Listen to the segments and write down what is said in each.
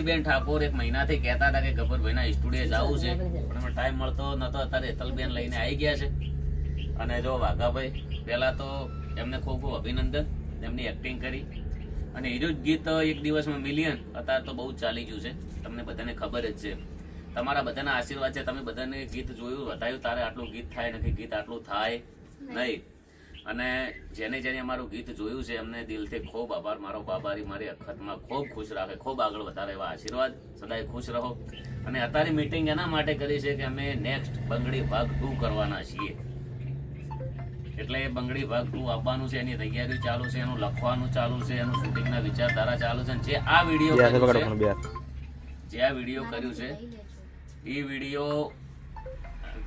બેન ઠાકોર એક મહિનાથી કહેતા હતા કે ગબ્બરભાઈના સ્ટુડિયો જવું છે. પણ એમાં ટાઈમ મળતો નતો. અત્યારે હેતલબેન લઈને આવી ગયા છે. અને જો વાઘાભાઈ પહેલાં તો એમને ખૂબ ખૂબ અભિનંદન. એમની એક્ટિંગ કરી. અને એનું જ ગીત એક દિવસમાં મિલિયન અત્યારે તો બહુ ચાલી ગયું છે. તમને બધાને ખબર જ છે. તમારા બધાના આશીર્વાદ છે. તમે બધાને ગીત જોયું બતાવ્યું તારે આટલું ગીત થાય નથી ગીત આટલું થાય. નહીં. અને જેને જેને અમારું ગીત જોયું છે એમને દિલથી ખૂબ આભાર. મારો બાબારી મારી અખતમાં ખૂબ ખુશ રાખે ખૂબ આગળ વધારે એવા આશીર્વાદ. સદાય ખુશ રહો. અને અત્યારે મીટિંગ એના માટે કરી છે કે અમે નેક્સ્ટ બંગડી ભાગ ટુ કરવાના છીએ. એટલે બંગડી ભાગ ટુ આપવાનું છે એની તૈયારી ચાલુ છે એનું લખવાનું ચાલુ છે એનું શૂટિંગના વિચારધારા ચાલુ છે. જે આ વીડિયો જે આ વીડિયો કર્યું છે એ વીડિયો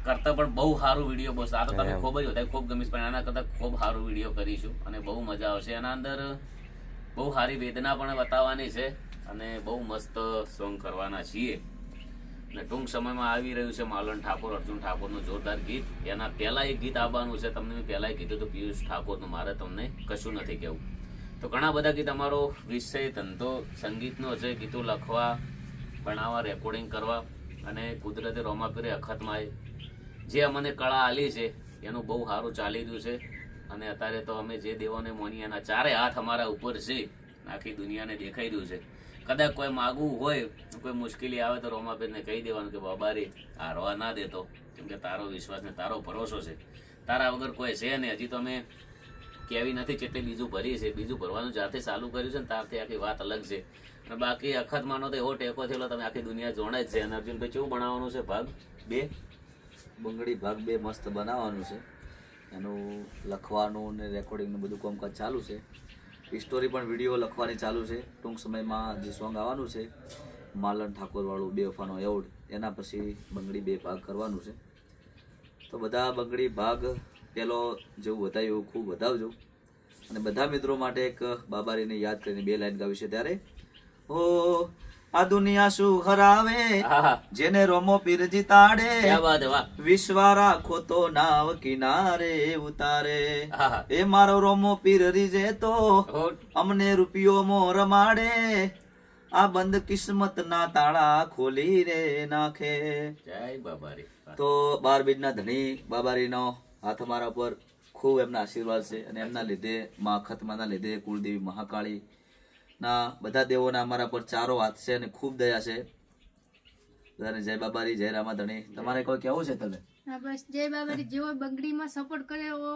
કરતા પણ બહુ સારું વીડિયો બસ. આ તો તમે ખૂબ જ વધારે ખૂબ ગમીશ પણ આના કરતાં ખૂબ સારું વીડિયો કરીશું અને બહુ મજા આવશે. એના અંદર બહુ સારી વેદના પણ બતાવવાની છે અને બહુ મસ્ત સોંગ કરવાના છીએ. અને ટૂંક સમયમાં આવી રહ્યું છે માલન ઠાકોર અર્જુન ઠાકોરનું જોરદાર ગીત. એના પહેલાં એક ગીત આવવાનું છે તમને મેં પહેલાં કીધું હતું પિયુષ ઠાકોરનું મારે તમને કશું નથી કહેવું. તો ઘણા બધા ગીત અમારો વિષય ધંધો સંગીતનો છે ગીતો લખવા ભણાવવા રેકોર્ડિંગ કરવા અને કુદરતે રોમાપીરે અખતમાં જે અમને કળા આલી છે, એનું બહુ સારું ચાલી રહ્યું છે. અને અત્યારે તો અમે જે દેવોને મોની એના ચારે હાથ અમારા ઉપર છે. આખી દુનિયાને દેખાઈ રહ્યું છે. કદાચ કોઈ માગવું હોય, કોઈ મુશ્કેલી આવે તો રોમાબેનને કહી દેવાનું કે બાબારી હારવા ના દેતો. કેમ કે તારો વિશ્વાસ ને તારો ભરોસો છે. તારા વગર કોઈ છે ને હજી તો અમે કેવી નથી કેટલી બીજું ભરી છે બીજું ભરવાનું જાતે ચાલુ કર્યું છે ને તારથી આખી વાત અલગ છે. અને બાકી અખત માનો તો એવો ટેકો થયેલો, તમે આખી દુનિયા જોણે જ છે. અને અર્જુનભાઈ, કેવું બનાવવાનું છે? ભાગ બે? બંગડી ભાગ બે મસ્ત બનાવવાનું છે. એનું લખવાનું ને રેકોર્ડિંગનું બધું કામકાજ ચાલુ છે. સ્ટોરી પણ વીડિયો લખવાની ચાલુ છે. ટૂંક સમયમાં જે સોંગ આવવાનું છે, માલન ઠાકોરવાળું બે વફાનો એવોર્ડ એના પછી બંગડી બે ભાગ કરવાનું છે. તો બધા બંગડી ભાગ પહેલો જેવું વધાય એવું ખૂબ વધાવજો અને બધા મિત્રો માટે એક બાબારીને યાદ કરીને બે લાઈન ગાવી છે ત્યારે ઓ આ દુનિયા શું હરાવે? જેને રોમો પીરજી તાડે? વિશ્વારા વાત હે, વાહ. વિશ્વા રાખો તો નાવ કિનારે ઉતારે. એ મારો રોમો પીર રીજે તો અમને રૂપિયો મો રમાડે. આ બંધ કિસ્મત ના તાળા ખોલી રે નાખે. જય બાબારી. તો બાર બીજના ધણી બાબારીનો હાથ અમારા પર ખૂબ એમના આશીર્વાદ છે અને એમના લીધે મા ખતમાના લીધે કુળદેવી મહાકાળી ના બધા દેવોના અમારા પર ચારો હાથ છે અને ખૂબ દયા છે. બધાને જય બાબારી જય રામા ધણી તમારે કોઈ કેવું છે તમે હા બસ જય બાબારી. જેવો બંગડીમાં સપોર્ટ કર્યો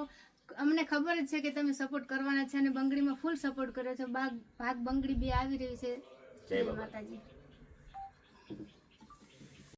અમને ખબર જ છે કે તમે સપોર્ટ કરવાના છે અને બંગડીમાં ફૂલ સપોર્ટ કર્યો છે. ભાગ ભાગ બંગડી બી આવી રહી છે. જય માતાજી.